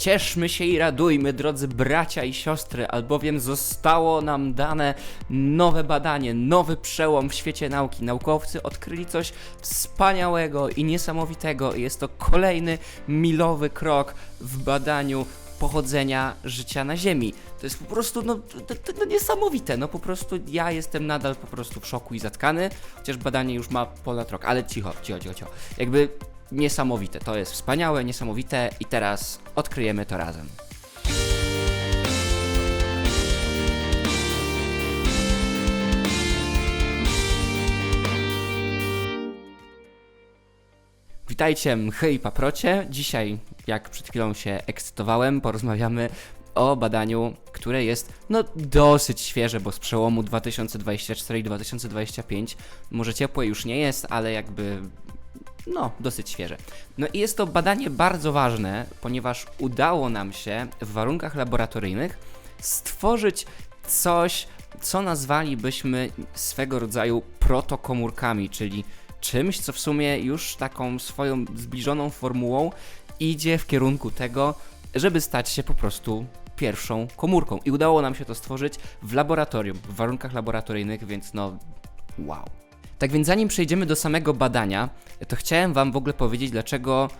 Cieszmy się i radujmy, drodzy bracia i siostry, albowiem zostało nam dane nowe badanie, nowy przełom w świecie nauki. Naukowcy odkryli coś wspaniałego i niesamowitego. Jest to kolejny milowy krok w badaniu pochodzenia życia na Ziemi. To jest po prostu, no, to, to, niesamowite, no po prostu ja jestem nadal po prostu w szoku i zatkany, chociaż badanie już ma ponad rok, ale cicho, cicho, cicho, cicho. Jakby niesamowite, to jest wspaniałe, niesamowite i teraz odkryjemy to razem. Witajcie, mchy i paprocie. Dzisiaj, jak przed chwilą się ekscytowałem, porozmawiamy o badaniu, które jest no dosyć świeże, bo z przełomu 2024 i 2025. Może ciepłe już nie jest, ale jakby no, dosyć świeże. No i jest to badanie bardzo ważne, ponieważ udało nam się w warunkach laboratoryjnych stworzyć coś, co nazwalibyśmy swego rodzaju protokomórkami, czyli czymś, co w sumie już taką swoją zbliżoną formułą idzie w kierunku tego, żeby stać się po prostu pierwszą komórką. I udało nam się to stworzyć w laboratorium, w warunkach laboratoryjnych, więc no wow. Tak więc zanim przejdziemy do samego badania, to chciałem Wam w ogóle powiedzieć, dlaczego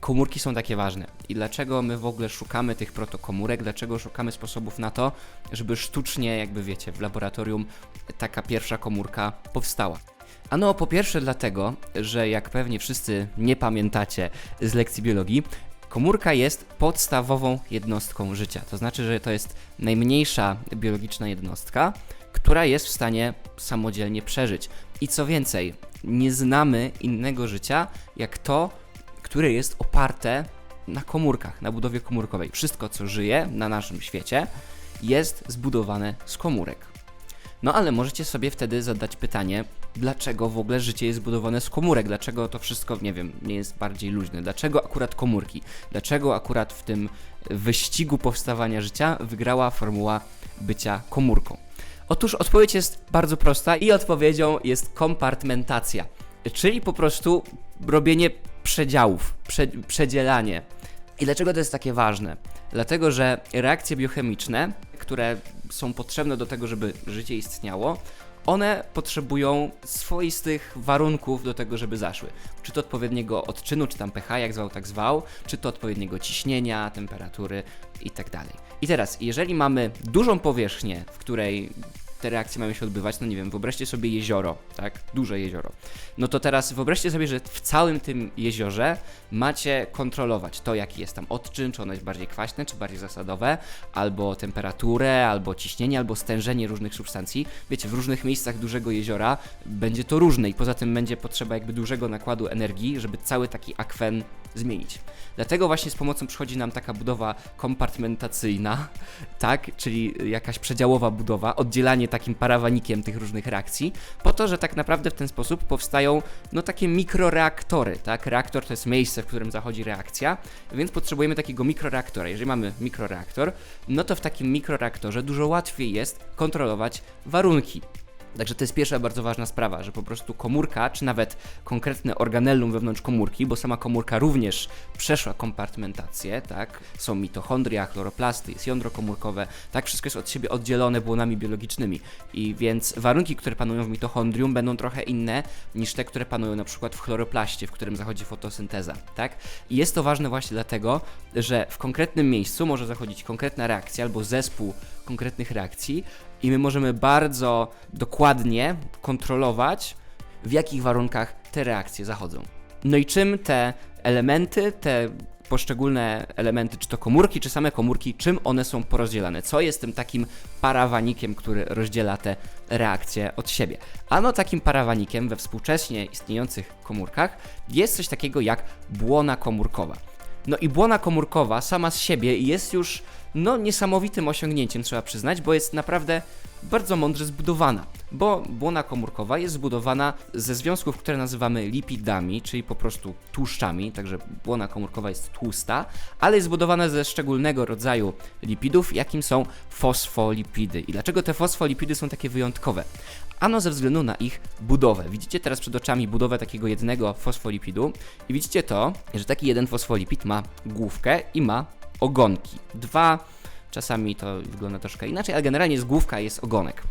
komórki są takie ważne i dlaczego my w ogóle szukamy tych protokomórek, dlaczego szukamy sposobów na to, żeby sztucznie, jakby wiecie, w laboratorium taka pierwsza komórka powstała. Ano, po pierwsze dlatego, że jak pewnie wszyscy nie pamiętacie z lekcji biologii, komórka jest podstawową jednostką życia. To znaczy, że to jest najmniejsza biologiczna jednostka, która jest w stanie samodzielnie przeżyć. I co więcej, nie znamy innego życia jak to, które jest oparte na komórkach, na budowie komórkowej. Wszystko, co żyje na naszym świecie, jest zbudowane z komórek. No ale możecie sobie wtedy zadać pytanie, dlaczego w ogóle życie jest zbudowane z komórek? Dlaczego to wszystko, nie wiem, nie jest bardziej luźne? Dlaczego akurat komórki? Dlaczego akurat w tym wyścigu powstawania życia wygrała formuła bycia komórką? Otóż odpowiedź jest bardzo prosta i odpowiedzią jest kompartmentacja, czyli po prostu robienie przedziałów, prze, przedzielanie. I dlaczego to jest takie ważne? Dlatego, że reakcje biochemiczne, które są potrzebne do tego, żeby życie istniało, one potrzebują swoistych warunków do tego, żeby zaszły. Czy to odpowiedniego odczynu, czy tam pH, jak zwał, tak zwał, czy to odpowiedniego ciśnienia, temperatury i tak dalej. I teraz, jeżeli mamy dużą powierzchnię, w której te reakcje mają się odbywać, no nie wiem, wyobraźcie sobie jezioro, tak, duże jezioro. No to teraz wyobraźcie sobie, że w całym tym jeziorze macie kontrolować to, jaki jest tam odczyn, czy ono jest bardziej kwaśne, czy bardziej zasadowe, albo temperaturę, albo ciśnienie, albo stężenie różnych substancji. Wiecie, w różnych miejscach dużego jeziora będzie to różne i poza tym będzie potrzeba jakby dużego nakładu energii, żeby cały taki akwen zmienić. Dlatego właśnie z pomocą przychodzi nam taka budowa kompartmentacyjna, tak, czyli jakaś przedziałowa budowa, oddzielanie takim parawanikiem tych różnych reakcji, po to, że tak naprawdę w ten sposób powstają no takie mikroreaktory, tak? Reaktor to jest miejsce, w którym zachodzi reakcja, więc potrzebujemy takiego mikroreaktora. Jeżeli mamy mikroreaktor, no to w takim mikroreaktorze dużo łatwiej jest kontrolować warunki. Także to jest pierwsza bardzo ważna sprawa, że po prostu komórka, czy nawet konkretne organellum wewnątrz komórki, bo sama komórka również przeszła kompartmentację, tak? Są mitochondria, chloroplasty, jest jądro komórkowe, tak? Wszystko jest od siebie oddzielone błonami biologicznymi. I więc warunki, które panują w mitochondrium będą trochę inne niż te, które panują na przykład w chloroplaście, w którym zachodzi fotosynteza, tak? I jest to ważne właśnie dlatego, że w konkretnym miejscu może zachodzić konkretna reakcja albo zespół konkretnych reakcji, i my możemy bardzo dokładnie kontrolować, w jakich warunkach te reakcje zachodzą. No i czym te elementy, te poszczególne elementy, czy to komórki, czy same komórki, czym one są porozdzielane? Co jest tym takim parawanikiem, który rozdziela te reakcje od siebie? Ano takim parawanikiem we współcześnie istniejących komórkach jest coś takiego jak błona komórkowa. No i błona komórkowa sama z siebie jest już no niesamowitym osiągnięciem, trzeba przyznać, bo jest naprawdę bardzo mądrze zbudowana. Bo błona komórkowa jest zbudowana ze związków, które nazywamy lipidami, czyli po prostu tłuszczami, także błona komórkowa jest tłusta, ale jest zbudowana ze szczególnego rodzaju lipidów, jakim są fosfolipidy. I dlaczego te fosfolipidy są takie wyjątkowe? Ano ze względu na ich budowę. Widzicie teraz przed oczami budowę takiego jednego fosfolipidu i widzicie to, że taki jeden fosfolipid ma główkę i ma ogonki. Dwa, czasami to wygląda troszkę inaczej, ale generalnie jest główka, jest ogonek.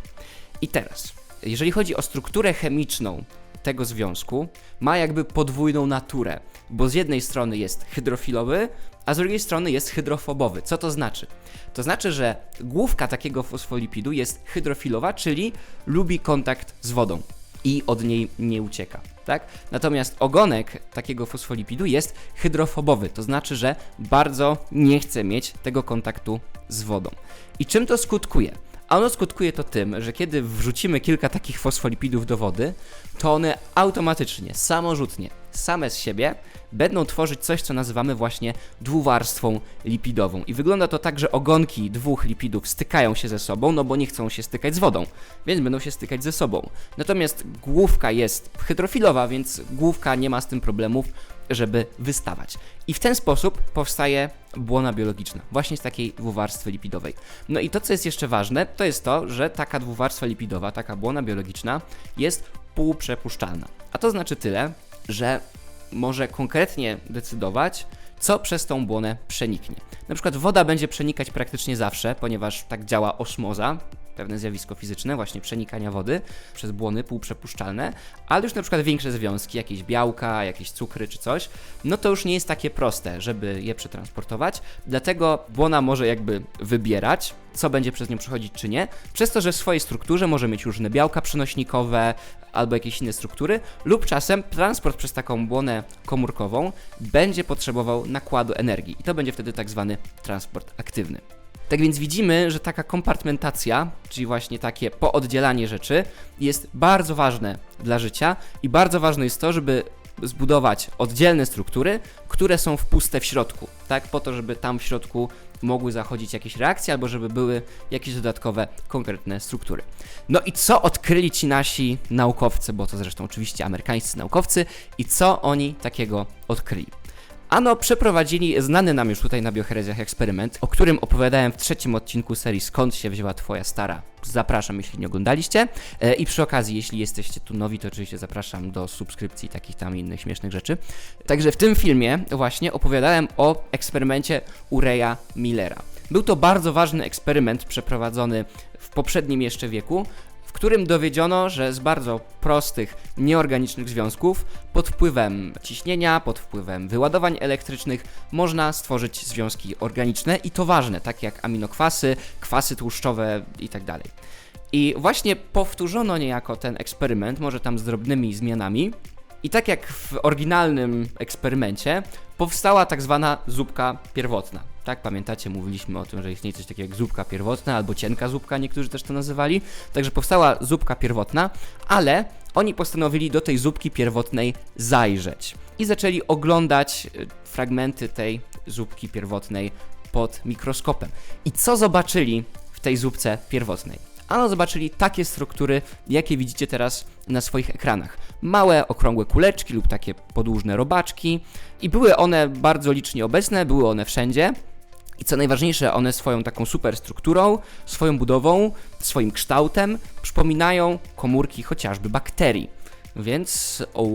I teraz, jeżeli chodzi o strukturę chemiczną tego związku, ma jakby podwójną naturę, bo z jednej strony jest hydrofilowy, a z drugiej strony jest hydrofobowy. Co to znaczy? To znaczy, że główka takiego fosfolipidu jest hydrofilowa, czyli lubi kontakt z wodą i od niej nie ucieka. Tak? Natomiast ogonek takiego fosfolipidu jest hydrofobowy, to znaczy, że bardzo nie chce mieć tego kontaktu z wodą. I czym to skutkuje? A ono skutkuje to tym, że kiedy wrzucimy kilka takich fosfolipidów do wody, to one automatycznie, samorzutnie, same z siebie będą tworzyć coś, co nazywamy właśnie dwuwarstwą lipidową. I wygląda to tak, że ogonki dwóch lipidów stykają się ze sobą, no bo nie chcą się stykać z wodą, więc będą się stykać ze sobą. Natomiast główka jest hydrofilowa, więc główka nie ma z tym problemów, żeby wystawać. I w ten sposób powstaje błona biologiczna, właśnie z takiej dwuwarstwy lipidowej. No i to, co jest jeszcze ważne, to jest to, że taka dwuwarstwa lipidowa, taka błona biologiczna jest półprzepuszczalna. A to znaczy tyle, że może konkretnie decydować, co przez tą błonę przeniknie. Na przykład woda będzie przenikać praktycznie zawsze, ponieważ tak działa osmoza, pewne zjawisko fizyczne, właśnie przenikania wody przez błony półprzepuszczalne, ale już na przykład większe związki, jakieś białka, jakieś cukry czy coś, no to już nie jest takie proste, żeby je przetransportować, dlatego błona może jakby wybierać, co będzie przez nią przechodzić czy nie, przez to, że w swojej strukturze może mieć różne białka przenośnikowe albo jakieś inne struktury, lub czasem transport przez taką błonę komórkową będzie potrzebował nakładu energii. I to będzie wtedy tak zwany transport aktywny. Tak więc widzimy, że taka kompartmentacja, czyli właśnie takie pooddzielanie rzeczy, jest bardzo ważne dla życia i bardzo ważne jest to, żeby zbudować oddzielne struktury, które są wpuste w środku, tak, po to, żeby tam w środku mogły zachodzić jakieś reakcje, albo żeby były jakieś dodatkowe, konkretne struktury. No i co odkryli ci nasi naukowcy, bo to zresztą oczywiście amerykańscy naukowcy, i co oni takiego odkryli? Ano przeprowadzili znany nam już tutaj na Bioherezjach eksperyment, o którym opowiadałem w trzecim odcinku serii Skąd się wzięła Twoja stara. Zapraszam, jeśli nie oglądaliście. E, I przy okazji, jeśli jesteście tu nowi, to oczywiście zapraszam do subskrypcji takich tam innych śmiesznych rzeczy. Także w tym filmie właśnie opowiadałem o eksperymencie Ureya Millera. Był to bardzo ważny eksperyment przeprowadzony w poprzednim jeszcze wieku, w którym dowiedziono, że z bardzo prostych, nieorganicznych związków pod wpływem ciśnienia, pod wpływem wyładowań elektrycznych można stworzyć związki organiczne i to ważne, takie jak aminokwasy, kwasy tłuszczowe itd. I właśnie powtórzono niejako ten eksperyment, może tam z drobnymi zmianami. I tak jak w oryginalnym eksperymencie, powstała tak zwana zupka pierwotna. Tak, pamiętacie, mówiliśmy o tym, że istnieje coś takiego jak zupka pierwotna albo cienka zupka, niektórzy też to nazywali. Także powstała zupka pierwotna, ale oni postanowili do tej zupki pierwotnej zajrzeć i zaczęli oglądać y, fragmenty tej zupki pierwotnej pod mikroskopem. I co zobaczyli w tej zupce pierwotnej? Ano zobaczyli takie struktury, jakie widzicie teraz na swoich ekranach. Małe, okrągłe kuleczki lub takie podłużne robaczki i były one bardzo licznie obecne, były one wszędzie. I co najważniejsze, one swoją taką superstrukturą, swoją budową, swoim kształtem przypominają komórki chociażby bakterii. Więc, o,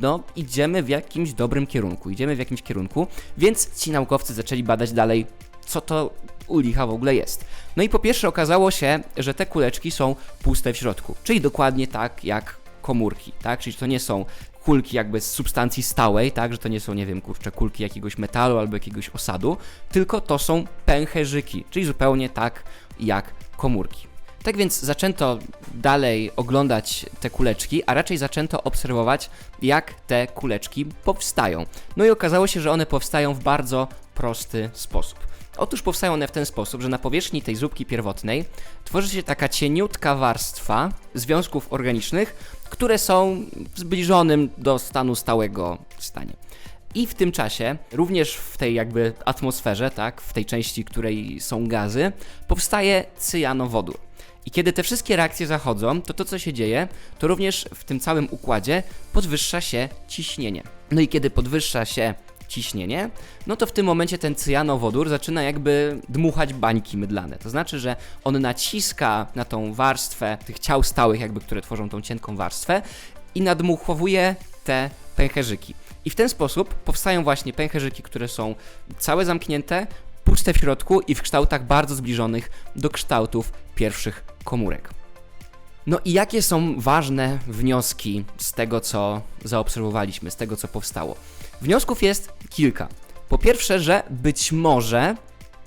no, idziemy w jakimś dobrym kierunku, idziemy w jakimś kierunku, więc ci naukowcy zaczęli badać dalej, co to u licha w ogóle jest. No i po pierwsze okazało się, że te kuleczki są puste w środku, czyli dokładnie tak jak komórki, tak? Czyli to nie są kulki jakby z substancji stałej, tak, że to nie są, nie wiem, kurczę, kulki jakiegoś metalu albo jakiegoś osadu, tylko to są pęcherzyki, czyli zupełnie tak jak komórki. Tak więc zaczęto dalej oglądać te kuleczki, a raczej zaczęto obserwować, jak te kuleczki powstają. No i okazało się, że one powstają w bardzo prosty sposób. Otóż powstają one w ten sposób, że na powierzchni tej zupki pierwotnej tworzy się taka cieniutka warstwa związków organicznych, które są w zbliżonym do stanu stałego stanie. I w tym czasie, również w tej jakby atmosferze, tak, w tej części, której są gazy, powstaje cyjanowodór. I kiedy te wszystkie reakcje zachodzą, to to co się dzieje, to również w tym całym układzie podwyższa się ciśnienie. No i kiedy podwyższa się ciśnienie, no to w tym momencie ten cyjanowodór zaczyna jakby dmuchać bańki mydlane. To znaczy, że on naciska na tą warstwę tych ciał stałych, jakby które tworzą tą cienką warstwę i nadmuchowuje te pęcherzyki. I w ten sposób powstają właśnie pęcherzyki, które są całe zamknięte, puste w środku i w kształtach bardzo zbliżonych do kształtów pierwszych komórek. No i jakie są ważne wnioski z tego, co zaobserwowaliśmy, z tego, co powstało? Wniosków jest kilka. Po pierwsze, że być może,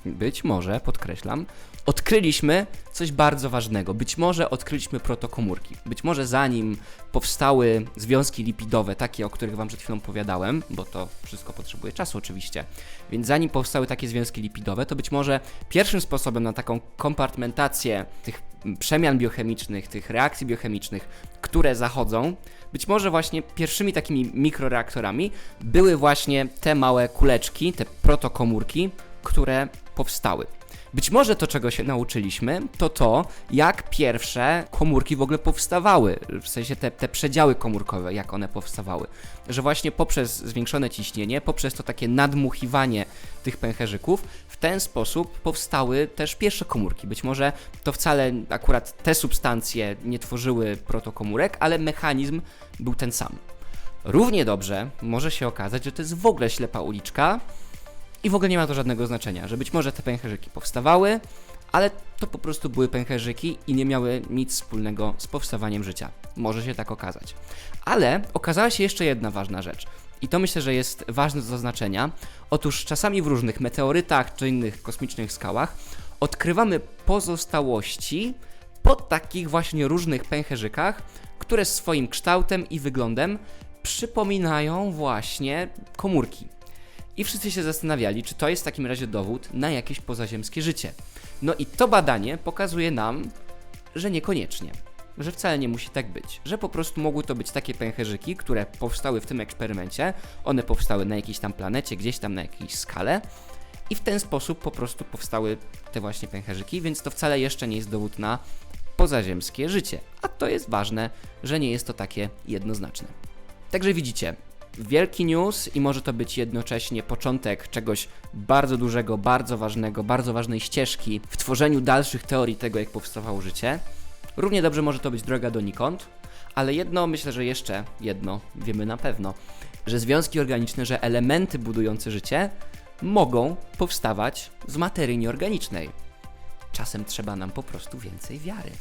być może, podkreślam, odkryliśmy coś bardzo ważnego. Być może odkryliśmy protokomórki. Być może zanim powstały związki lipidowe, takie, o których Wam przed chwilą opowiadałem, bo to wszystko potrzebuje czasu oczywiście, więc zanim powstały takie związki lipidowe, to być może pierwszym sposobem na taką kompartmentację tych przemian biochemicznych, tych reakcji biochemicznych, które zachodzą, być może właśnie pierwszymi takimi mikroreaktorami były właśnie te małe kuleczki, te protokomórki, które powstały. Być może to, czego się nauczyliśmy, to to, jak pierwsze komórki w ogóle powstawały, w sensie te, te przedziały komórkowe, jak one powstawały. Że właśnie poprzez zwiększone ciśnienie, poprzez to takie nadmuchiwanie tych pęcherzyków, w ten sposób powstały też pierwsze komórki. Być może to wcale akurat te substancje nie tworzyły protokomórek, ale mechanizm był ten sam. Równie dobrze może się okazać, że to jest w ogóle ślepa uliczka, i w ogóle nie ma to żadnego znaczenia, że być może te pęcherzyki powstawały, ale to po prostu były pęcherzyki i nie miały nic wspólnego z powstawaniem życia. Może się tak okazać. Ale okazała się jeszcze jedna ważna rzecz. I to myślę, że jest ważne do zaznaczenia. Otóż czasami w różnych meteorytach czy innych kosmicznych skałach odkrywamy pozostałości po takich właśnie różnych pęcherzykach, które swoim kształtem i wyglądem przypominają właśnie komórki. I wszyscy się zastanawiali, czy to jest w takim razie dowód na jakieś pozaziemskie życie. No i to badanie pokazuje nam, że niekoniecznie. Że wcale nie musi tak być. Że po prostu mogły to być takie pęcherzyki, które powstały w tym eksperymencie. One powstały na jakiejś tam planecie, gdzieś tam na jakiejś skale. I w ten sposób po prostu powstały te właśnie pęcherzyki, więc to wcale jeszcze nie jest dowód na pozaziemskie życie. A to jest ważne, że nie jest to takie jednoznaczne. Także widzicie, wielki news i może to być jednocześnie początek czegoś bardzo dużego, bardzo ważnego, bardzo ważnej ścieżki w tworzeniu dalszych teorii tego, jak powstawało życie. Równie dobrze może to być droga donikąd, ale jedno, myślę, że jeszcze jedno wiemy na pewno, że związki organiczne, że elementy budujące życie mogą powstawać z materii nieorganicznej. Czasem trzeba nam po prostu więcej wiary.